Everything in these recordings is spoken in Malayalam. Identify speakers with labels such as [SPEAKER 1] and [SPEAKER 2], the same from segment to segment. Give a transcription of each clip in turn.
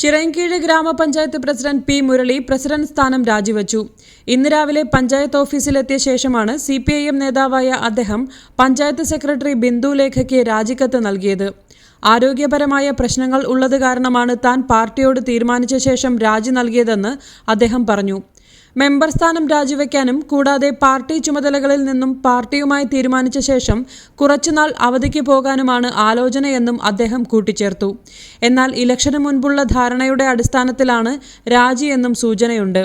[SPEAKER 1] ചിറയൻകീഴ് ഗ്രാമപഞ്ചായത്ത് പ്രസിഡന്റ് പി മുരളി പ്രസിഡന്റ് സ്ഥാനം രാജിവച്ചു. ഇന്ന് രാവിലെ പഞ്ചായത്ത് ഓഫീസിലെത്തിയ ശേഷമാണ് സി പി ഐ എം നേതാവായ അദ്ദേഹം പഞ്ചായത്ത് സെക്രട്ടറി ബിന്ദു ലേഖയ്ക്ക് രാജിക്കത്ത് നൽകിയത്. ആരോഗ്യപരമായ പ്രശ്നങ്ങൾ ഉള്ളത് കാരണമാണ് താൻ പാർട്ടിയോട് തീരുമാനിച്ച ശേഷം രാജി നൽകിയതെന്ന് അദ്ദേഹം പറഞ്ഞു. മെമ്പർ സ്ഥാനം രാജിവെക്കാനും കൂടാതെ പാർട്ടി ചുമതലകളിൽ നിന്നും പാർട്ടിയുമായി തീരുമാനിച്ച ശേഷം കുറച്ചുനാൾ അവധിക്ക് പോകാനുമാണ് ആലോചനയെന്നും അദ്ദേഹം കൂട്ടിച്ചേർത്തു. എന്നാൽ ഇലക്ഷന് മുൻപുള്ള ധാരണയുടെ അടിസ്ഥാനത്തിലാണ് രാജിയെന്നും സൂചനയുണ്ട്.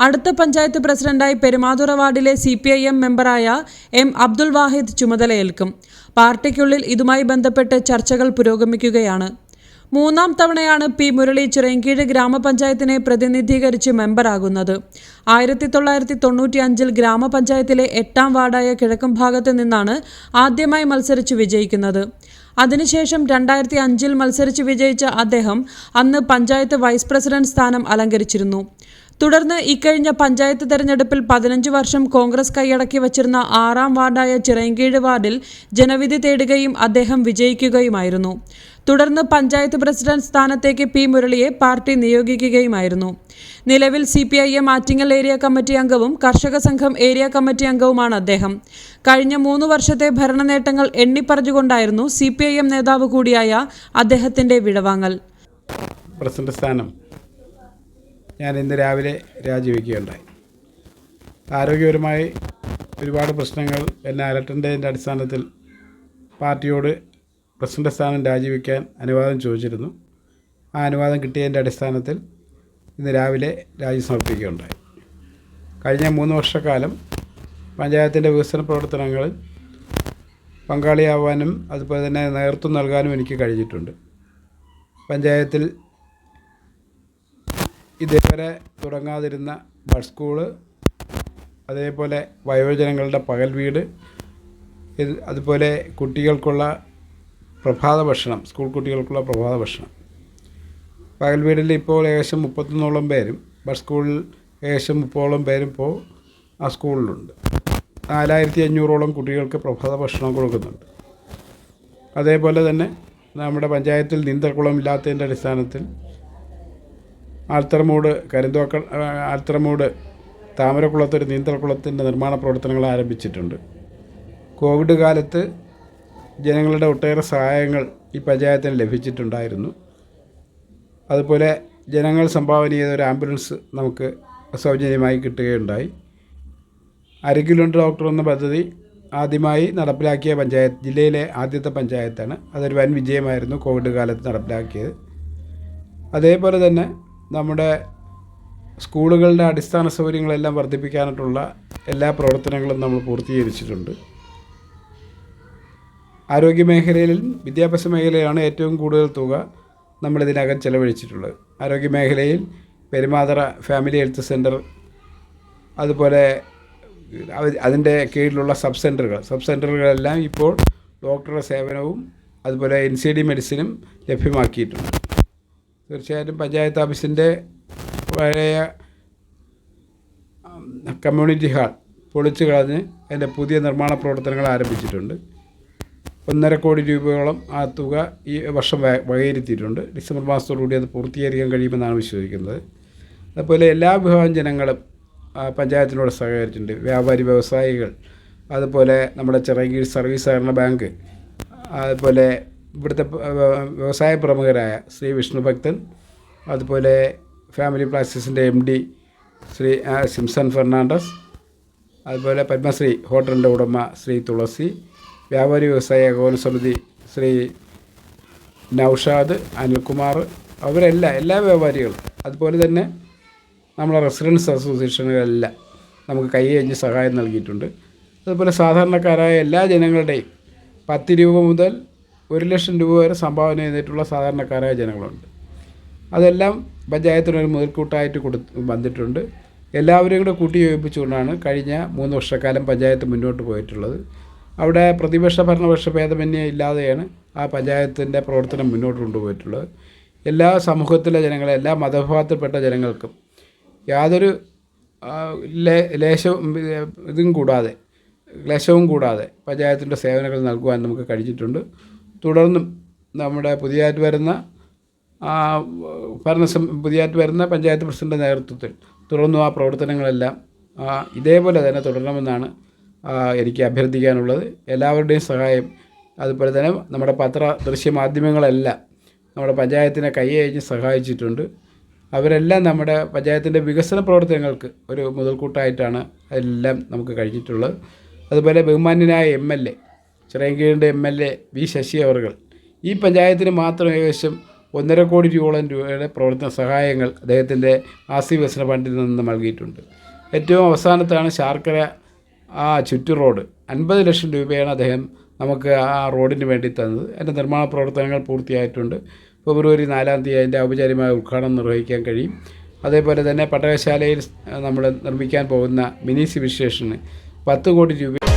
[SPEAKER 1] അടുത്ത പഞ്ചായത്ത് പ്രസിഡന്റായി പെരുമാതുറ വാർഡിലെ സി പി ഐ എം മെമ്പറായ എം അബ്ദുൽ വാഹിദ് ചുമതലയേൽക്കും. പാർട്ടിക്കുള്ളിൽ ഇതുമായി ബന്ധപ്പെട്ട് ചർച്ചകൾ പുരോഗമിക്കുകയാണ്. മൂന്നാം തവണയാണ് പി മുരളി ചിറയൻകീഴ് ഗ്രാമപഞ്ചായത്തിനെ പ്രതിനിധീകരിച്ച് മെമ്പറാകുന്നത്. ആയിരത്തി തൊള്ളായിരത്തി തൊണ്ണൂറ്റി അഞ്ചിൽ ഗ്രാമപഞ്ചായത്തിലെ എട്ടാം വാർഡായ കിഴക്കും ഭാഗത്ത് നിന്നാണ് ആദ്യമായി മത്സരിച്ച് വിജയിക്കുന്നത്. അതിനുശേഷം രണ്ടായിരത്തി അഞ്ചിൽ മത്സരിച്ച് വിജയിച്ച അദ്ദേഹം അന്ന് പഞ്ചായത്ത് വൈസ് പ്രസിഡന്റ് സ്ഥാനം അലങ്കരിച്ചിരുന്നു. തുടർന്ന് ഇക്കഴിഞ്ഞ പഞ്ചായത്ത് തെരഞ്ഞെടുപ്പിൽ പതിനഞ്ച് വർഷം കോൺഗ്രസ് കൈയടക്കി വച്ചിരുന്ന ആറാം വാർഡായ ചിറയൻകീഴ് വാർഡിൽ ജനവിധി തേടുകയും അദ്ദേഹം വിജയിക്കുകയുമായിരുന്നു. തുടർന്ന് പഞ്ചായത്ത് പ്രസിഡന്റ് സ്ഥാനത്തേക്ക് പി മുരളിയെ പാർട്ടി നിയോഗിക്കുകയുമായിരുന്നു. നിലവിൽ C P I M Attingal area committee അംഗവും കർഷക സംഘം ഏരിയ കമ്മിറ്റി അംഗവുമാണ് അദ്ദേഹം. കഴിഞ്ഞ മൂന്ന് വർഷത്തെ ഭരണ നേട്ടങ്ങൾ എണ്ണിപ്പറഞ്ഞുകൊണ്ടായിരുന്നു സി പി ഐ എം നേതാവ് കൂടിയായ അദ്ദേഹത്തിന്റെ വിടവാങ്ങൽ.
[SPEAKER 2] പ്രസിഡന്റ് സ്ഥാനം ഞാൻ ഇന്ന് രാവിലെ രാജിവെക്കുകയുണ്ടായി. ആരോഗ്യപരമായി ഒരുപാട് പ്രശ്നങ്ങൾ എന്നെ അലട്ടേണ്ടതിന്റെ അടിസ്ഥാനത്തിൽ പാർട്ടിയോട് പ്രസിഡന്റ് സ്ഥാനം രാജിവെക്കാൻ അനുവാദം ചോദിച്ചിരുന്നു. ആ അനുവാദം കിട്ടിയതിന്റെ അടിസ്ഥാനത്തിൽ ഇന്ന് രാവിലെ രാജി സമർപ്പിക്കുകയുണ്ടായി. കഴിഞ്ഞ മൂന്ന് വർഷക്കാലം പഞ്ചായത്തിന്റെ വികസന പ്രവർത്തനങ്ങളിൽ പങ്കാളിയാവാനും അതുപോലെ തന്നെ നേതൃത്വം നൽകാനും എനിക്ക് കഴിഞ്ഞിട്ടുണ്ട്. പഞ്ചായത്തിൽ ഇതേവരെ തുടങ്ങാതിരുന്ന ബഡ് സ്കൂൾ അതേപോലെ വയോജനങ്ങളുടെ പകൽ വീട് അതുപോലെ കുട്ടികൾക്കുള്ള പ്രഭാത ഭക്ഷണം സ്കൂൾ കുട്ടികൾക്കുള്ള പ്രഭാത ഭക്ഷണം. പകൽ വീടിൽ ഇപ്പോൾ ഏകദേശം മുപ്പത്തൊന്നോളം പേരും ബസ് സ്കൂളിൽ ഏകദേശം മുപ്പോളം പേരും ഇപ്പോൾ ആ സ്കൂളിലുണ്ട് നാലായിരത്തി അഞ്ഞൂറോളം കുട്ടികൾക്ക് പ്രഭാത ഭക്ഷണം കൊടുക്കുന്നുണ്ട്. അതേപോലെ തന്നെ നമ്മുടെ പഞ്ചായത്തിൽ നീന്തൽക്കുളം ഇല്ലാത്തതിന്റെ അടിസ്ഥാനത്തിൽ ആൽത്തറമൂട് കരിന്തോക്ക ആൽത്തറമൂട് താമരക്കുളത്തൊരു നീന്തൽക്കുളത്തിന്റെ നിർമ്മാണ പ്രവർത്തനങ്ങൾ ആരംഭിച്ചിട്ടുണ്ട്. കോവിഡ് കാലത്ത് ജനങ്ങളുടെ ഒട്ടേറെ സഹായങ്ങൾ ഈ പഞ്ചായത്തിന് ലഭിച്ചിട്ടുണ്ടായിരുന്നു. അതുപോലെ ജനങ്ങൾ സംഭാവന ചെയ്ത ഒരു ആംബുലൻസ് നമുക്ക് സൗജന്യമായി കിട്ടുകയുണ്ടായി. അരികിലുണ്ട് ഡോക്ടർ എന്ന പദ്ധതി ആദ്യമായി നടപ്പിലാക്കിയ പഞ്ചായത്ത് ജില്ലയിലെ ആദ്യത്തെ പഞ്ചായത്താണ്. അതൊരു വൻ വിജയമായിരുന്നു കോവിഡ് കാലത്ത് നടപ്പിലാക്കിയത്. അതേപോലെ തന്നെ നമ്മുടെ സ്കൂളുകളുടെ അടിസ്ഥാന സൗകര്യങ്ങളെല്ലാം വർദ്ധിപ്പിക്കാനായിട്ടുള്ള എല്ലാ പ്രവർത്തനങ്ങളും നമ്മൾ പൂർത്തീകരിച്ചിട്ടുണ്ട്. ആരോഗ്യ മേഖലയിലും വിദ്യാഭ്യാസ മേഖലയിലാണ് ഏറ്റവും കൂടുതൽ തുക നമ്മൾ ഇതിനകം ചെലവഴിച്ചിട്ടുള്ളത്. ആരോഗ്യ മേഖലയിൽ പെരുമാതറ ഫാമിലി ഹെൽത്ത് സെന്റർ അതുപോലെ അതിന്റെ കീഴിലുള്ള സബ് സെന്ററുകൾ സബ് സെന്ററുകളെല്ലാം ഇപ്പോൾ ഡോക്ടറുടെ സേവനവും അതുപോലെ എൻ സി ഡി മെഡിസിനും ലഭ്യമാക്കിയിട്ടുണ്ട്. തീർച്ചയായിട്ടും പഞ്ചായത്ത് ഓഫീസിന്റെ പഴയ കമ്മ്യൂണിറ്റി ഹാൾ പൊളിച്ചു കളഞ്ഞ് അതിന്റെ പുതിയ നിർമ്മാണ പ്രവർത്തനങ്ങൾ ആരംഭിച്ചിട്ടുണ്ട്. ഒന്നര കോടി രൂപയോളം ആ തുക ഈ വർഷം വകയിരുത്തിയിട്ടുണ്ട്. ഡിസംബർ മാസത്തോടുകൂടി അത് പൂർത്തീകരിക്കാൻ കഴിയുമെന്നാണ് വിശ്വസിക്കുന്നത്. അതുപോലെ എല്ലാ വിഭാഗം ജനങ്ങളും പഞ്ചായത്തിനോട് സഹകരിച്ചിട്ടുണ്ട്. വ്യാപാരി വ്യവസായികൾ അതുപോലെ നമ്മുടെ ചിറങ്ങീഴ് സർവീസ് സഹകരണ ബാങ്ക് അതുപോലെ ഇവിടുത്തെ വ്യവസായ പ്രമുഖരായ ശ്രീ വിഷ്ണു ഭക്തൻ അതുപോലെ ഫാമിലി പ്ലാസ്റ്റിക്സിന്റെ എം ഡി ശ്രീ സിംസൺ ഫെർണാണ്ടസ് അതുപോലെ പത്മശ്രീ ഹോട്ടലിന്റെ ഉടമ ശ്രീ തുളസി വ്യാപാരി വ്യവസായ ഏകോപന സമിതി ശ്രീ നൗഷാദ് അനിൽകുമാർ അവരെല്ലാം എല്ലാ വ്യാപാരികളും അതുപോലെ തന്നെ നമ്മളെ റെസിഡൻസ് അസോസിയേഷനുകളെല്ലാം നമുക്ക് കൈ കഴിഞ്ഞ് സഹായം നൽകിയിട്ടുണ്ട്. അതുപോലെ സാധാരണക്കാരായ എല്ലാ ജനങ്ങളുടെയും പത്ത് രൂപ മുതൽ ഒരു ലക്ഷം രൂപ വരെ സംഭാവന ചെയ്തിട്ടുള്ള സാധാരണക്കാരായ ജനങ്ങളുണ്ട്. അതെല്ലാം പഞ്ചായത്തിനൊരു മുതൽക്കൂട്ടായിട്ട് കൊടുത്ത് വന്നിട്ടുണ്ട്. എല്ലാവരെയും കൂടെ കൂട്ടി യോജിപ്പിച്ചുകൊണ്ടാണ് കഴിഞ്ഞ മൂന്ന് വർഷക്കാലം പഞ്ചായത്ത് മുന്നോട്ട് പോയിട്ടുള്ളത്. അവിടെ പ്രതിപക്ഷ ഭരണപക്ഷ ഭേദമന്യേ ഇല്ലാതെയാണ് ആ പഞ്ചായത്തിന്റെ പ്രവർത്തനം മുന്നോട്ട് കൊണ്ടുപോയിട്ടുള്ളത്. എല്ലാ സമൂഹത്തിലെ ജനങ്ങളെ എല്ലാ മതവിഭാഗത്തിൽപ്പെട്ട ജനങ്ങൾക്കും യാതൊരു ലേശവും ഇതും കൂടാതെ ക്ലേശവും കൂടാതെ പഞ്ചായത്തിന്റെ സേവനങ്ങൾ നൽകുവാൻ നമുക്ക് കഴിഞ്ഞിട്ടുണ്ട്. തുടർന്നും നമ്മുടെ പുതിയതായിട്ട് വരുന്ന ഭരണ പുതിയതായിട്ട് വരുന്ന പഞ്ചായത്ത് പ്രസിഡന്റെ നേതൃത്വത്തിൽ തുടർന്നു ആ പ്രവർത്തനങ്ങളെല്ലാം ഇതേപോലെ തന്നെ തുടരണമെന്നാണ് എനിക്ക് അഭ്യർത്ഥിക്കാനുള്ളത്. എല്ലാവരുടെയും സഹായം അതുപോലെ തന്നെ നമ്മുടെ പത്ര ദൃശ്യമാധ്യമങ്ങളെല്ലാം നമ്മുടെ പഞ്ചായത്തിനെ കൈയഴിഞ്ഞ് സഹായിച്ചിട്ടുണ്ട്. അവരെല്ലാം നമ്മുടെ പഞ്ചായത്തിന്റെ വികസന പ്രവർത്തനങ്ങൾക്ക് ഒരു മുതൽക്കൂട്ടായിട്ടാണ് അതെല്ലാം നമുക്ക് കഴിഞ്ഞിട്ടുള്ളത്. അതുപോലെ ബഹുമാന്യനായ M L A ചിറയൻകീഴിന്റെ M L A V Sasi അവർകൾ. ഈ പഞ്ചായത്തിന് മാത്രം ഏകദേശം ഒന്നര കോടി രൂപയോളം രൂപയുടെ പ്രവർത്തന സഹായങ്ങൾ അദ്ദേഹത്തിന്റെ ആസ്തി വികസന ഫണ്ടിൽ നിന്ന് നൽകിയിട്ടുണ്ട്. ഏറ്റവും അവസാനത്താണ് ശാർക്കര ആ ചുറ്റു റോഡ്. അൻപത് ലക്ഷം രൂപയാണ് അദ്ദേഹം നമുക്ക് ആ റോഡിന് വേണ്ടി തന്നത്. അതിന്റെ നിർമ്മാണ പ്രവർത്തനങ്ങൾ പൂർത്തിയായിട്ടുണ്ട്. ഫെബ്രുവരി നാലാം തീയതി അതിന്റെ ഔപചാരികമായ ഉദ്ഘാടനം നിർവഹിക്കാൻ കഴിയും. അതേപോലെ തന്നെ പട്ടകശാലയിൽ നമ്മൾ നിർമ്മിക്കാൻ പോകുന്ന മിനി സിവിൽ സ്റ്റേഷന് പത്ത് കോടി രൂപ